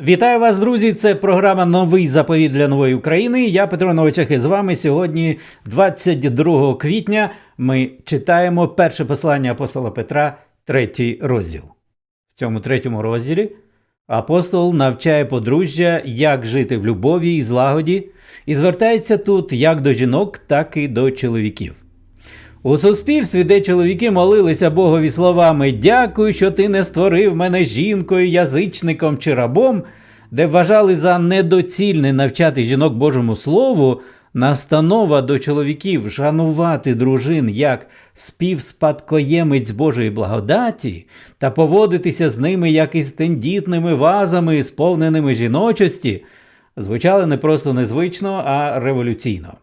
Вітаю вас, друзі! Це програма Новий заповіт для нової України. Я Петро Новичак і з вами сьогодні, 22 квітня, ми читаємо перше послання апостола Петра, третій розділ. В цьому третьому розділі апостол навчає подружжя, як жити в любові і злагоді, і звертається тут як до жінок, так і до чоловіків. У суспільстві, де чоловіки молилися Богові словами Дякую, що ти не створив мене жінкою, язичником чи рабом, де вважали за недоцільне навчати жінок Божому Слову, настанова до чоловіків шанувати дружин як співспадкоємець Божої благодаті та поводитися з ними як із тендітними вазами, сповненими жіночості, звучали не просто незвично, а революційно.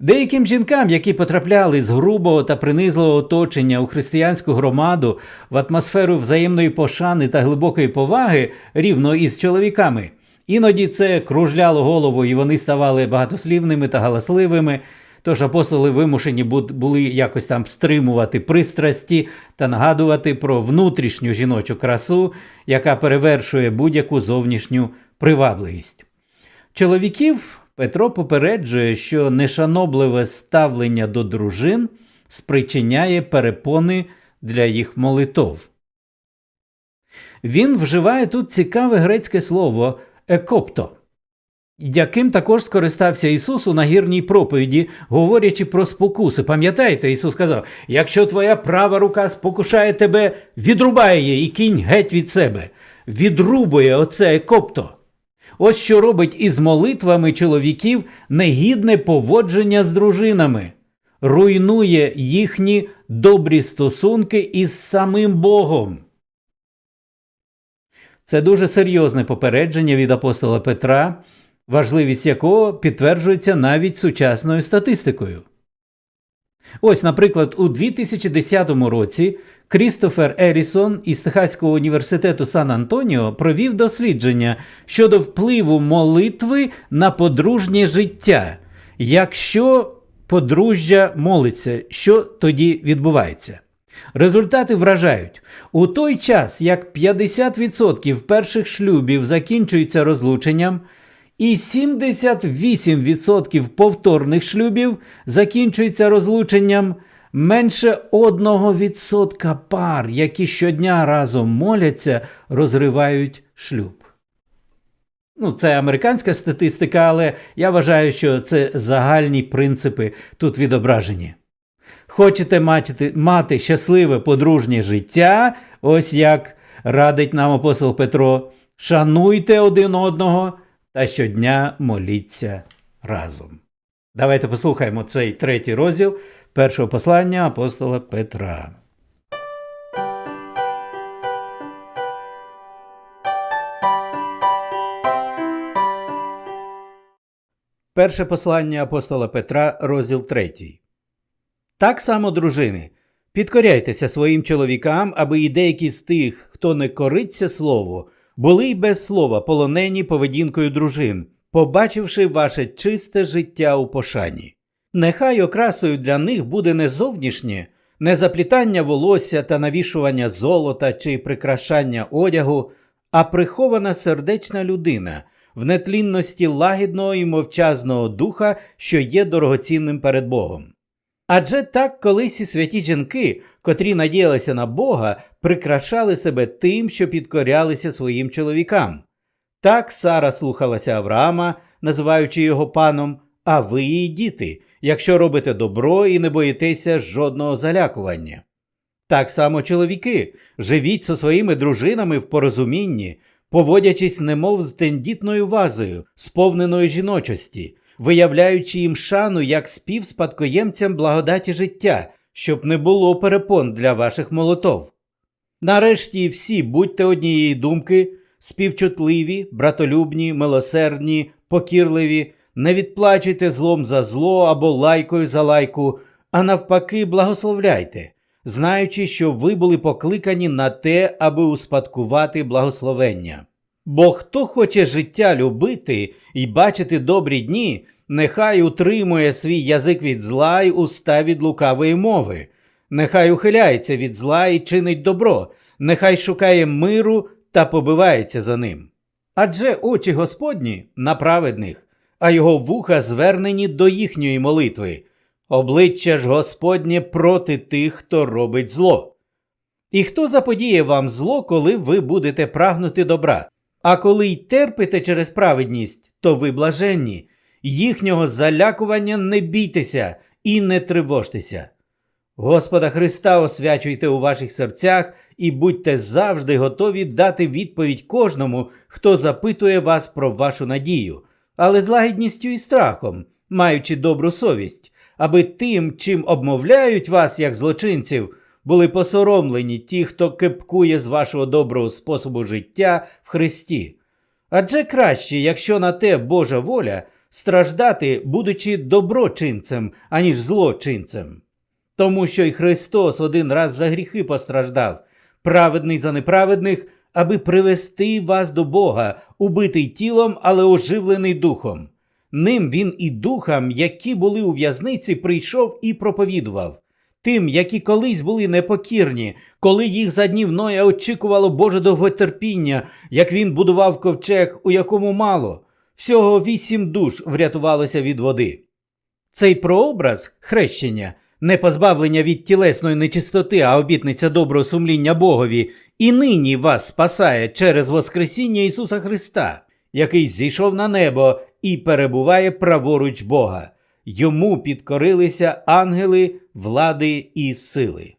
Деяким жінкам, які потрапляли з грубого та принизливого оточення у християнську громаду в атмосферу взаємної пошани та глибокої поваги рівно із чоловіками, іноді це кружляло голову, і вони ставали багатослівними та галасливими. Тож апостоли вимушені були якось там стримувати пристрасті та нагадувати про внутрішню жіночу красу, яка перевершує будь-яку зовнішню привабливість. Чоловіків Петро попереджує, що нешанобливе ставлення до дружин спричиняє перепони для їх молитов. Він вживає тут цікаве грецьке слово екопто, яким також скористався Ісус у нагірній проповіді, говорячи про спокуси. Пам'ятаєте, Ісус сказав: якщо твоя права рука спокушає тебе, відрубай її і кінь геть від себе. Відрубує оце екопто. Ось що робить із молитвами чоловіків негідне поводження з дружинами, руйнує їхні добрі стосунки із самим Богом. Це дуже серйозне попередження від апостола Петра, важливість якого підтверджується навіть сучасною статистикою. Ось, наприклад, у 2010 році Крістофер Ерісон із Техаського університету Сан Антоніо провів дослідження щодо впливу молитви на подружнє життя. Якщо подружжя молиться, що тоді відбувається? Результати вражають. У той час, як 50% перших шлюбів закінчуються розлученням, і 78% повторних шлюбів закінчується розлученням менше 1% пар, які щодня разом моляться, розривають шлюб. Ну, це американська статистика, але я вважаю, що це загальні принципи тут відображені. Хочете мати, мати щасливе подружнє життя, ось як радить нам апостол Петро, шануйте один одного та щодня моліться разом. Давайте послухаємо цей третій розділ першого послання апостола Петра. Перше послання апостола Петра, розділ 3. Так само, дружини, підкоряйтеся своїм чоловікам, аби і деякі з тих, хто не кориться слову, були й без слова полонені поведінкою дружин, побачивши ваше чисте життя у пошані. Нехай окрасою для них буде не зовнішнє, не заплітання волосся та навішування золота чи прикрашання одягу, а прихована сердечна людина в нетлінності лагідного і мовчазного духа, що є дорогоцінним перед Богом. Адже так колись і святі жінки, котрі надіялися на Бога, прикрашали себе тим, що підкорялися своїм чоловікам. Так Сара слухалася Авраама, називаючи його паном, а ви її діти, якщо робите добро і не боїтеся жодного залякування. Так само чоловіки, живіть зі своїми дружинами в порозумінні, поводячись немов з тендітною вазою, сповненою жіночості, виявляючи їм шану як співспадкоємцям благодаті життя, щоб не було перепон для ваших молотов. Нарешті всі будьте однієї думки, співчутливі, братолюбні, милосердні, покірливі, не відплачуйте злом за зло або лайкою за лайку, а навпаки, благословляйте, знаючи, що ви були покликані на те, аби успадкувати благословення. Бо хто хоче життя любити і бачити добрі дні, нехай утримує свій язик від зла й уста від лукавої мови, нехай ухиляється від зла і чинить добро, нехай шукає миру та побивається за ним. Адже очі Господні на праведних, а його вуха звернені до їхньої молитви. Обличчя ж Господнє проти тих, хто робить зло. І хто заподіє вам зло, коли ви будете прагнути добра? А коли й терпите через праведність, то ви блаженні, їхнього залякування не бійтеся і не тривожтеся. Господа Христа освячуйте у ваших серцях і будьте завжди готові дати відповідь кожному, хто запитує вас про вашу надію, але з лагідністю і страхом, маючи добру совість, аби тим, чим обмовляють вас як злочинців, були посоромлені ті, хто кепкує з вашого доброго способу життя в Христі. Адже краще, якщо на те Божа воля, страждати, будучи доброчинцем, аніж злочинцем. Тому що й Христос один раз за гріхи постраждав, праведний за неправедних, аби привести вас до Бога, убитий тілом, але оживлений духом. Ним він і духам, які були у в'язниці, прийшов і проповідував. Тим, які колись були непокірні, коли їх за днів Ноя очікувало Боже довготерпіння, як він будував ковчег, у якому мало, всього вісім душ врятувалося від води. Цей прообраз хрещення, не позбавлення від тілесної нечистоти, а обітниця доброго сумління Богові, і нині вас спасає через Воскресіння Ісуса Христа, який зійшов на небо і перебуває праворуч Бога. Йому підкорилися ангели, влади і сили.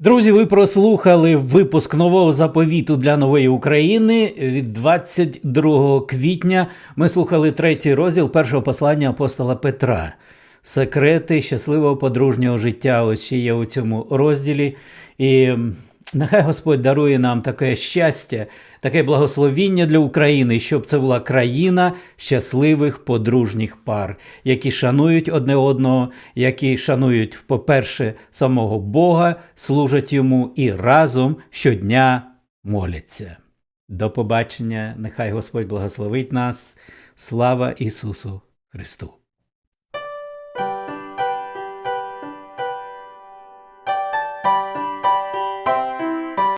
Друзі, ви прослухали випуск нового заповіту для нової України від 22 квітня. Ми слухали третій розділ першого послання апостола Петра. Секрети щасливого подружнього життя. Ось ще є у цьому розділі. І нехай Господь дарує нам таке щастя, таке благословіння для України, щоб це була країна щасливих подружніх пар, які шанують одне одного, які шанують, по-перше, самого Бога, служать йому і разом щодня моляться. До побачення, нехай Господь благословить нас. Слава Ісусу Христу!